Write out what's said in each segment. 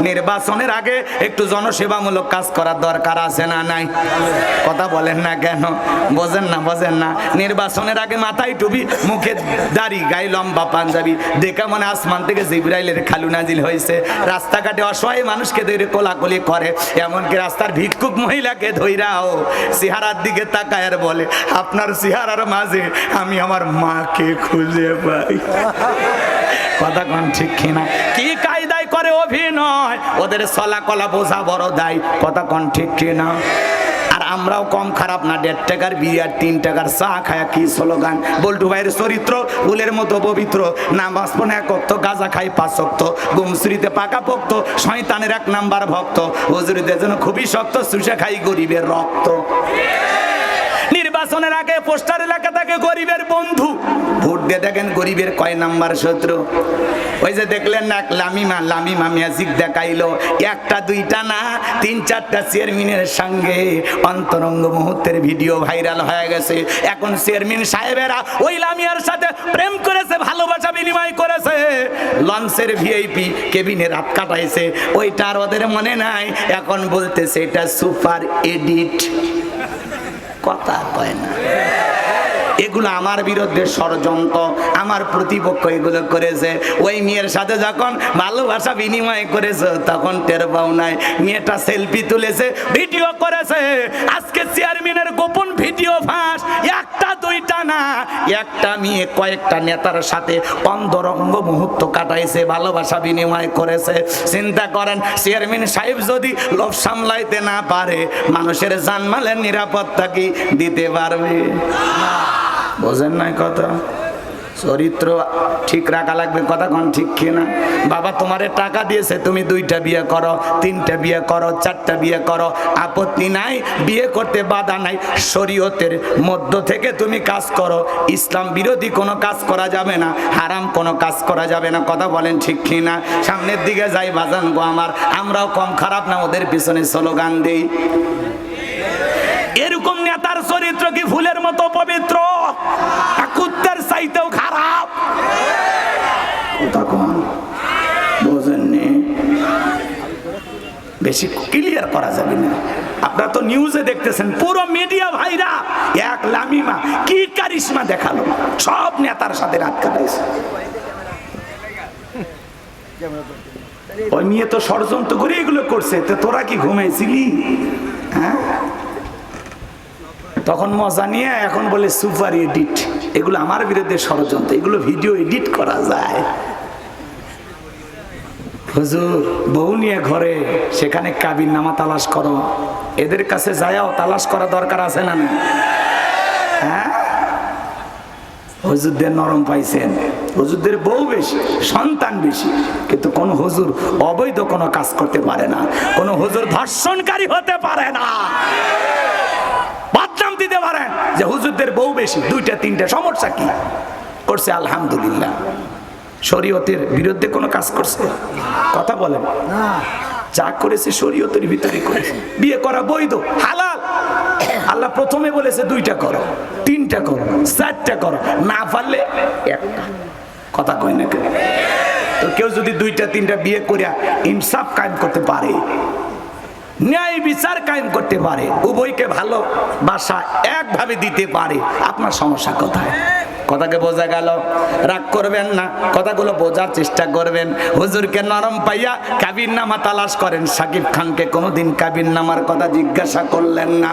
নির্বাচনের আগে একটু জনসেবামূলক কাজ করার দরকার আছে না নাই? কথা বলেন না কেন? বোঝেন না বোঝেন না। নির্বাচনের আগে মাথায় টুপি, মুখে দাড়ি, গায়ে লম্বা পাঞ্জাবি। দেখে মনে আসমান থেকে জিব্রাইলের খালু নাজিল হয়েছে। রাস্তাঘাটে অসহায় মানুষকে ধরে কোলাকুলি করে। এমনকি রাস্তার ভিক্ষুক মহিলাকে ধৈরাও। চেহারার দিকে তাকায় আর বলে, আপনার চেহারার মাঝে আমি আমার মাকে খুঁজে পাই। কথা কোন ঠিক কিনা? কি করে অভিনয়। ওদের সলা কলা বোঝা বড় দায়। কথা কোন ঠিক কিনা আর আমরাও কম খারাপ না, দেড় টাকার বিয়ে আর তিন টাকার চা খায়া কি স্লোগান? বল্টু ভাইয়ের চরিত্র ফুলের মতো পবিত্র। নামাজ পনে এক অক্ত, গাজা খাই পাঁচ অক্ত। গুমসুরিতে পাকা পক্ত, শয়তানের এক নাম্বার ভক্ত। হুজুরিদের জন্য খুবই শক্ত সুষে খাই গরিবের রক্ত। নির্বাচনের আগে পোস্টার লেখা থাকে গরিবের বন্ধু দিয়ে দেখেন গরিবের কয় নাম্বার শত্রু? ওই যে দেখলেন না লামিমা লামিমা ম্যাজিক দেখাইলো। একটা, দুইটা না, তিন, চারটা চেয়ারম্যানের সঙ্গে অন্তরঙ্গ মুহূর্তের ভিডিও ভাইরাল হয়ে গেছে। এখন চেয়ারম্যান সাহেবেরা ওই লামিয়ার সাথে প্রেম করেছে, ভালোবাসা বিনিময় করেছে। লঞ্চের ভিআইপি কেবিনে রাত কাটাইছে। ওইটা আর ওদের মনে নাই। এখন বলতেছে, এটা সুপার এডিট। কথা কয় না। এগুলো আমার বিরুদ্ধে ষড়যন্ত্র, আমার প্রতিপক্ষ এগুলো করেছে। ওই মেয়ের সাথে যখন ভালোবাসা বিনিময় করেছে, তখন টের পাও নাই। মেয়েটা সেলফি তুলেছে, ভিডিও করেছে। আজকে চেয়ারম্যানের গোপন ভিডিও ফাঁস, একটা, দুইটা না। একটা মেয়ে কয়েকটা নেতার সাথে অন্ধরঙ্গ মুহূর্ত কাটাইছে, ভালোবাসা বিনিময় করেছে। চিন্তা করেন, চেয়ারম্যান সাহেব যদি লোভ সামলাইতে না পারে, মানুষের জানমালের নিরাপত্তা কি দিতে পারবে? বোঝেন নাই কথা? চরিত্র ঠিক রাখা লাগবে, কথা কোন ঠিক কিনা বাবা তোমারে টাকা দিয়েছে, তুমি দুইটা বিয়ে করো, তিনটা বিয়ে করো, চারটা বিয়ে করো, আপত্তি নাই, বিয়ে করতে বাধা নাই। শরীয়তের মধ্য থেকে তুমি কাজ করো, ইসলাম বিরোধী কোনো কাজ করা যাবে না, হারাম কোনো কাজ করা যাবে না, কথা বলেন ঠিক কিনা সামনের দিকে যাই, বাজান গো আমার, আমরাও কম খারাপ না, ওদের পিছনে স্লোগান দিই। এরকম নেতার চরিত্র কি ফুলের মতো পবিত্র? চাইতেও খারাপ। তখন বোঝেননি, বেশি ক্লিয়ার করা যাবে না। আপনারা তো নিউজে দেখতেছেন, পুরো মিডিয়া ভাইরা এক লামিমা, কি কারিশমা দেখাল। সব নেতার সাথে রাত কাটাইছে। ওই নিয়ে তো ষড়যন্ত্র করে এগুলো করছে, তো তোরা কি ঘুমাইছিলি? হ্যাঁ? তখন মজা নিয়ে এখন বলে সুপার এডিট। এগুলো আমার বিরুদ্ধে ষড়যন্ত্র, এগুলো ভিডিও এডিট করা যায়। হুজুর, বউ নিয়ে ঘরে, সেখানে কাবির নামা তালাশ করো। এদের কাছে যায়াও তালাশ করা দরকার আছে না না হ্যাঁ? হুজুরদের নরম পাইছেন। হুজুরদের বউ বেশি, সন্তান বেশি। কিন্তু কোন হজুর অবৈধ কোনো কাজ করতে পারে না। কোন হজুর ধর্ষণকারী হতে পারে না। বদনাম দিতে পারেন। যে হুজুরদের বউ বেশি দুইটা তিনটা সমস্যা কি? করছে আলহামদুলিল্লাহ। শরীয়তের বিরুদ্ধে কোনো কাজ করছে? কথা বলেন। যা করেছে শরীয়তের ভিতরে করেছে। বিয়ে করা বৈধ হালাল। আল্লাহ প্রথমে বলেছে দুইটা করো তিনটা করো চারটা করো না পারলে একটা। কথা কয় না কেন? তো কেউ যদি দুইটা তিনটা বিয়ে করিয়া ইনসাফ কায়েম করতে পারে ন্যায় বিচার কায়েম করতে পারে। উভয়কে ভালোবাসা একভাবে দিতে পারে। আপনার সমস্যা কোথায়? কথাকে বোঝা গেল। রাগ করবেন না, কথাগুলো বোঝার চেষ্টা করবেন। হুজুরকে নরম পাইয়া কাবির নামা তালাশ করেন। সাকিব খানকে কোনোদিন কাবির নামার কথা জিজ্ঞাসা করলেন না।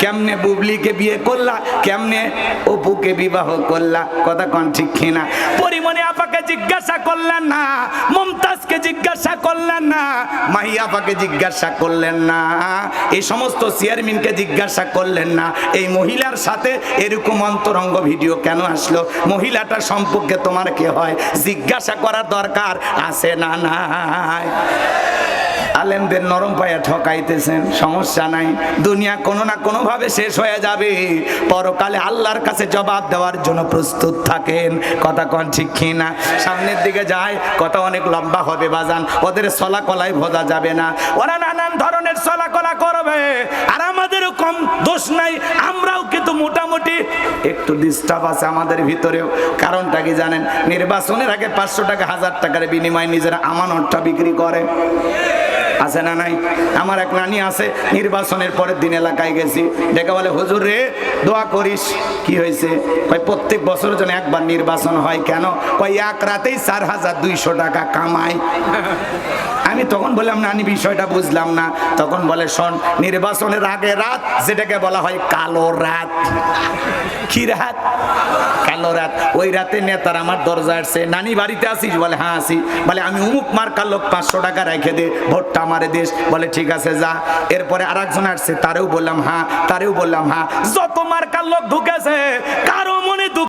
কেমনে বুবলিকে বিয়ে করলা, কেমনে অপুকে বিবাহ করলা, কথা কন ঠিক কিনা? পরিমণি আপাকে জিজ্ঞাসা করলেন না, মমতাজকে জিজ্ঞাসা করলেন না, মাহি আপাকে জিজ্ঞাসা করলেন না, এই সমস্ত চেয়ারম্যানকে জিজ্ঞাসা করলেন না। এই মহিলার সাথে এরকম অন্তরঙ্গ ভিডিও কেন আসলো মহিলাটা সম্পর্কে তোমার কি হয়? জিজ্ঞাসা করার দরকার আছে না নাই? আলেমদের নরম পায়ে ঠকাইতেছেন। সমস্যা নাই। দুনিয়া কোনো না কোনো ভাবে শেষ হয়ে যাবে। পরকালে আল্লাহর কাছে জবাব দেওয়ার জন্য প্রস্তুত থাকেন। কথা কন ঠিক না সামনের দিকে যায়। কথা অনেক লম্বা হবে বাজান। ওদের সলা কলাই ভোজা যাবে না। ওরা নানান ধরনের চলাকলা করবে। আর আমাদেরও কম দোষ নাই। আমরাও কিন্তু মোটামুটি একটু ডিস্টার্ব আছে আমাদের ভিতরেও। কারণটা কি জানেন? নির্বাচনের আগে পাঁচশো টাকা, হাজার টাকার বিনিময়ে নিজেরা আমানতটা বিক্রি করে। আছে না নাই? আমার এক নানি আছে, নির্বাচনের পরের দিন এলাকায় গেছি। ডেকে বলে, হুজুর রে, দোয়া করিস। কি হয়েছে? কয়, প্রত্যেক বছরের জন্য একবার নির্বাচন হয়, কেন? কয়, এক রাতেই চার হাজার দুইশো টাকা কামাই। আমি তখন বললাম, নানি, বিষয়টা বুঝলাম না। তখন বলে, শোন, নির্বাচনের আগে রাত, যেটাকে বলা হয় কালো রাত। কি রাত? কালো রাত। ওই রাতে নেতার আমার দরজা আসছে, নানি, বাড়িতে আসিস বলে হ্যাঁ আসি বলে, আমি উমুক মার্কার লোক পাঁচশো টাকা রেখে দে, ভোটটা আমারে দিস। বলে, ঠিক আছে, যা। এরপরে আর একজন আসছে, তারেও বললাম হ্যাঁ। তারেও বললাম হ্যাঁ। যত মার্কার লোক ঢুকেছে, কারও মনে